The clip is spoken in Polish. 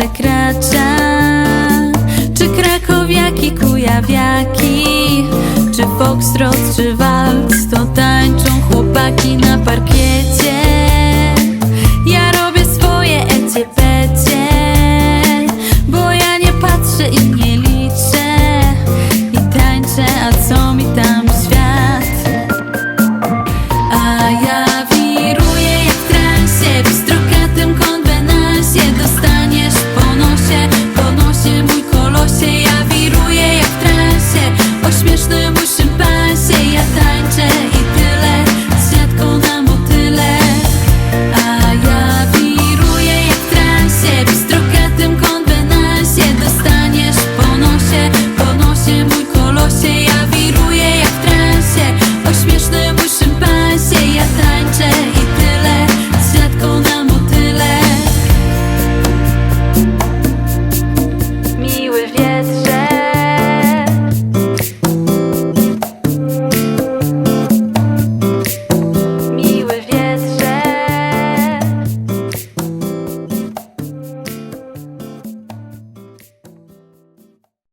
przekracza. Czy krakowiaki, kujawiaki Czy foxtrot, czy walc To tańczą chłopaki na parkiecie? você